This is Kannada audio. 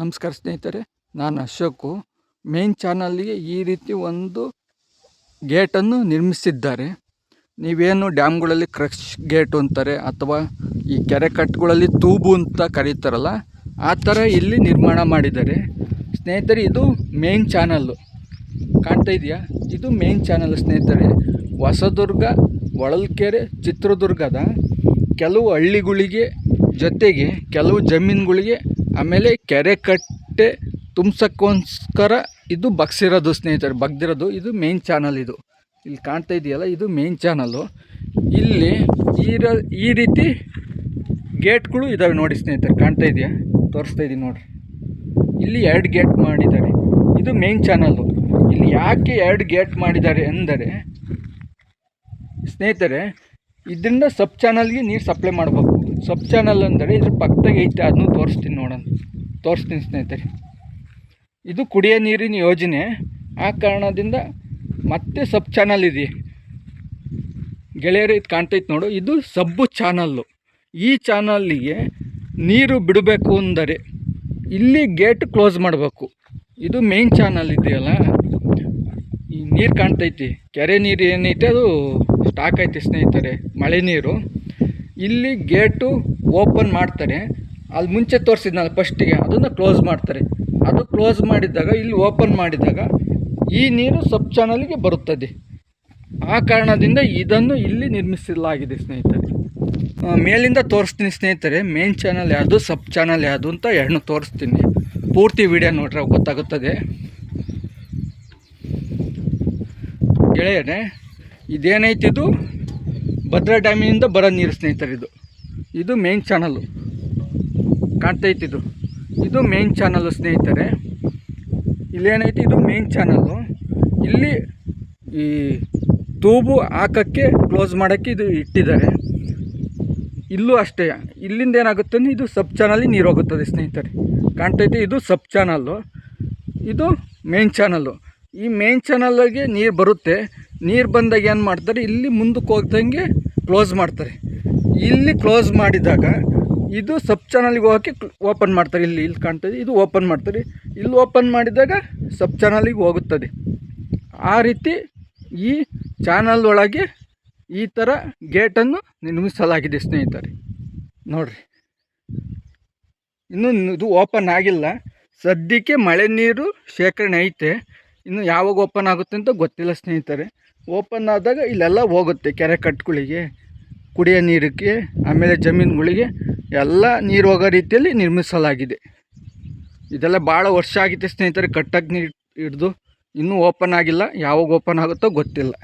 ನಮಸ್ಕಾರ ಸ್ನೇಹಿತರೆ, ನಾನು ಅಶೋಕು. ಮೇನ್ ಚಾನಲ್ಗೆ ಈ ರೀತಿ ಒಂದು ಗೇಟನ್ನು ನಿರ್ಮಿಸಿದ್ದಾರೆ. ನೀವೇನು ಡ್ಯಾಮ್ಗಳಲ್ಲಿ ಕ್ರಶ್ ಗೇಟು ಅಂತಾರೆ ಅಥವಾ ಈ ಕೆರೆ ಕಟ್ಟುಗಳಲ್ಲಿ ತೂಬು ಅಂತ ಕರೀತಾರಲ್ಲ, ಆ ಥರ ಇಲ್ಲಿ ನಿರ್ಮಾಣ ಮಾಡಿದ್ದಾರೆ. ಸ್ನೇಹಿತರೆ, ಇದು ಮೇನ್ ಚಾನಲ್ಲು. ಕಾಣ್ತಾ ಇದೆಯಾ? ಇದು ಮೇನ್ ಚಾನಲ್ ಸ್ನೇಹಿತರೆ. ಹೊಸದುರ್ಗ, ಹೊಳಲ್ಕೆರೆ, ಚಿತ್ರದುರ್ಗದ ಕೆಲವು ಹಳ್ಳಿಗಳಿಗೆ ಜೊತೆಗೆ, ಕೆಲವು ಜಮೀನುಗಳಿಗೆ ಆಮೇಲೆ ಕೆರೆ ಕಟ್ಟೆ ತುಂಬ್ಸಕ್ಕೋಸ್ಕರ ಇದು ಬಗ್ಸಿರೋದು ಸ್ನೇಹಿತರೆ, ಬಗ್ದಿರೋದು. ಇದು ಮೇನ್ ಚಾನಲ್ ಇದು. ಇಲ್ಲಿ ಕಾಣ್ತಾ ಇದೆಯಲ್ಲ, ಇದು ಮೇನ್ ಚಾನಲ್ಲು ಇಲ್ಲಿ ಈ ಈ ರೀತಿ ಗೇಟ್ಗಳು ಇದ್ದಾವೆ ನೋಡಿ ಸ್ನೇಹಿತರೆ, ಕಾಣ್ತಾ ಇದೆಯಾ? ತೋರಿಸ್ತಾ ಇದ್ದೀನಿ ನೋಡಿರಿ. ಇಲ್ಲಿ ಎರಡು ಗೇಟ್ ಮಾಡಿದ್ದಾರೆ. ಇದು ಮೇನ್ ಚಾನಲ್ಲು ಇಲ್ಲಿ ಯಾಕೆ ಎರಡು ಗೇಟ್ ಮಾಡಿದ್ದಾರೆ ಅಂದರೆ, ಸ್ನೇಹಿತರೆ, ಇದರಿಂದ ಸಬ್ ಚಾನಲ್ಗೆ ನೀರು ಸಪ್ಲೈ ಮಾಡಬೇಕು. ಸಬ್ ಚಾನಲ್ ಅಂದರೆ ಇದ್ರ ಪಕ್ಕದಾಗೆ ಐತೆ ಅದನ್ನು ತೋರಿಸ್ತೀನಿ ನೋಡೋಣ. ತೋರಿಸ್ತೀನಿ ಸ್ನೇಹಿತರೆ. ಇದು ಕುಡಿಯೋ ನೀರಿನ ಯೋಜನೆ. ಆ ಕಾರಣದಿಂದ ಮತ್ತೆ ಸಬ್ ಚಾನಲ್ ಇದೆ. ಗೆಳೆಯರು ಇದು ಕಾಣ್ತೈತೆ ನೋಡು, ಇದು ಸಬ್ಬು ಚಾನಲ್ಲು ಈ ಚಾನಲ್ಲಿಗೆ ನೀರು ಬಿಡಬೇಕು ಅಂದರೆ ಇಲ್ಲಿ ಗೇಟ್ ಕ್ಲೋಸ್ ಮಾಡಬೇಕು. ಇದು ಮೇನ್ ಚಾನಲ್ ಇದೆಯಲ್ಲ. ಈ ನೀರು ಕಾಣ್ತೈತಿ. ಕೆರೆ ನೀರು ಏನೈತೆ ಅದು ಸ್ಟಾಕ್ ಐತಿ ಸ್ನೇಹಿತರೆ, ಮಳೆ ನೀರು. ಇಲ್ಲಿ ಗೇಟು ಓಪನ್ ಮಾಡ್ತಾರೆ. ಅಲ್ಲಿ ಮುಂಚೆ ತೋರಿಸಿದ್ನಲ್ಲ ಫಸ್ಟಿಗೆ, ಅದನ್ನು ಕ್ಲೋಸ್ ಮಾಡ್ತಾರೆ. ಅದು ಕ್ಲೋಸ್ ಮಾಡಿದಾಗ ಇಲ್ಲಿ ಓಪನ್ ಮಾಡಿದಾಗ ಈ ನೀರು ಸಬ್ ಚಾನಲ್ಗೆ ಬರುತ್ತದೆ. ಆ ಕಾರಣದಿಂದ ಇದನ್ನು ಇಲ್ಲಿ ನಿರ್ಮಿಸಲಾಗಿದೆ ಸ್ನೇಹಿತರೆ. ಮೇಲಿಂದ ತೋರಿಸ್ತೀನಿ ಸ್ನೇಹಿತರೆ. ಮೇನ್ ಚಾನಲ್ ಯಾವುದು ಸಬ್ ಚಾನಲ್ ಯಾವುದು ಅಂತ ಎರಡನ್ನೂ ತೋರಿಸ್ತೀನಿ. ಪೂರ್ತಿ ವಿಡಿಯೋ ನೋಡ್ರೆ ಗೊತ್ತಾಗುತ್ತದೆ. ಗೆಳೆಯರೆ ಇದೇನೈತಿ ಇದು ಭದ್ರಾ ಡ್ಯಾಮಿನಿಂದ ಬರೋ ನೀರು ಸ್ನೇಹಿತರೆ ಇದು. ಇದು ಮೇನ್ ಚಾನಲ್ಲು ಕಾಣ್ತೈತೆ ಇದು. ಇದು ಮೇನ್ ಚಾನಲ್ಲು ಸ್ನೇಹಿತರೆ. ಇಲ್ಲೇನೈತಿ ಇದು ಮೇನ್ ಚಾನಲ್ಲು ಇಲ್ಲಿ ಈ ತೂಬು ಹಾಕೋಕ್ಕೆ ಕ್ಲೋಸ್ ಮಾಡೋಕ್ಕೆ ಇದು ಇಟ್ಟಿದ್ದಾರೆ. ಇಲ್ಲೂ ಅಷ್ಟೇ. ಇಲ್ಲಿಂದ ಏನಾಗುತ್ತೆ ಇದು ಸಬ್ ಚಾನಲ್ಲಿ ನೀರು ಹೋಗುತ್ತದೆ ಸ್ನೇಹಿತರೆ. ಕಾಣ್ತೈತೆ ಇದು ಸಬ್ ಚಾನಲ್ಲು ಇದು ಮೇನ್ ಚಾನಲ್ಲು ಈ ಮೇನ್ ಚಾನಲ್ಗೆ ನೀರು ಬರುತ್ತೆ. ನೀರು ಬಂದಾಗ ಏನು ಮಾಡ್ತಾರೆ? ಇಲ್ಲಿ ಮುಂದಕ್ಕೆ ಹೋಗ್ದಂಗೆ ಕ್ಲೋಸ್ ಮಾಡ್ತಾರೆ. ಇಲ್ಲಿ ಕ್ಲೋಸ್ ಮಾಡಿದಾಗ ಇದು ಸಬ್ ಚಾನಲ್ಗೆ ಹೋಗೋಕ್ಕೆ ಓಪನ್ ಮಾಡ್ತಾರೆ. ಇಲ್ಲಿ ಇಲ್ಲಿ ಕಾಣ್ತದೆ, ಇದು ಓಪನ್ ಮಾಡ್ತಾರೆ. ಇಲ್ಲಿ ಓಪನ್ ಮಾಡಿದಾಗ ಸಬ್ ಚಾನಲಿಗೆ ಹೋಗುತ್ತದೆ. ಆ ರೀತಿ ಈ ಚಾನಲ್ ಒಳಗೆ ಈ ಥರ ಗೇಟನ್ನು ನಿರ್ಮಿಸಲಾಗಿದೆ ಸ್ನೇಹಿತರೆ. ನೋಡ್ರಿ. ಇನ್ನು ಇದು ಓಪನ್ ಆಗಿಲ್ಲ. ಸದ್ಯಕ್ಕೆ ಮಳೆ ನೀರು ಶೇಖರಣೆ ಐತೆ. ಇನ್ನು ಯಾವಾಗ ಓಪನ್ ಆಗುತ್ತೆ ಅಂತ ಗೊತ್ತಿಲ್ಲ ಸ್ನೇಹಿತರೆ. ಓಪನ್ ಆದಾಗ ಇಲ್ಲೆಲ್ಲ ಹೋಗುತ್ತೆ ಕೆರೆ ಕಟ್ಟುಗಳಿಗೆ, ಕುಡಿಯೋ ನೀರಿಗೆ, ಆಮೇಲೆ ಜಮೀನುಗಳಿಗೆ, ಎಲ್ಲ ನೀರು ಹೋಗೋ ರೀತಿಯಲ್ಲಿ ನಿರ್ಮಿಸಲಾಗಿದೆ. ಇದೆಲ್ಲ ಭಾಳ ವರ್ಷ ಆಗಿದೆ ಸ್ನೇಹಿತರೆ, ಕಟ್ಟಕ್ಕೆ ನೀರು ಹಿಡಿದು ಇನ್ನೂ ಓಪನ್ ಆಗಿಲ್ಲ, ಯಾವಾಗ ಓಪನ್ ಆಗುತ್ತೋ ಗೊತ್ತಿಲ್ಲ.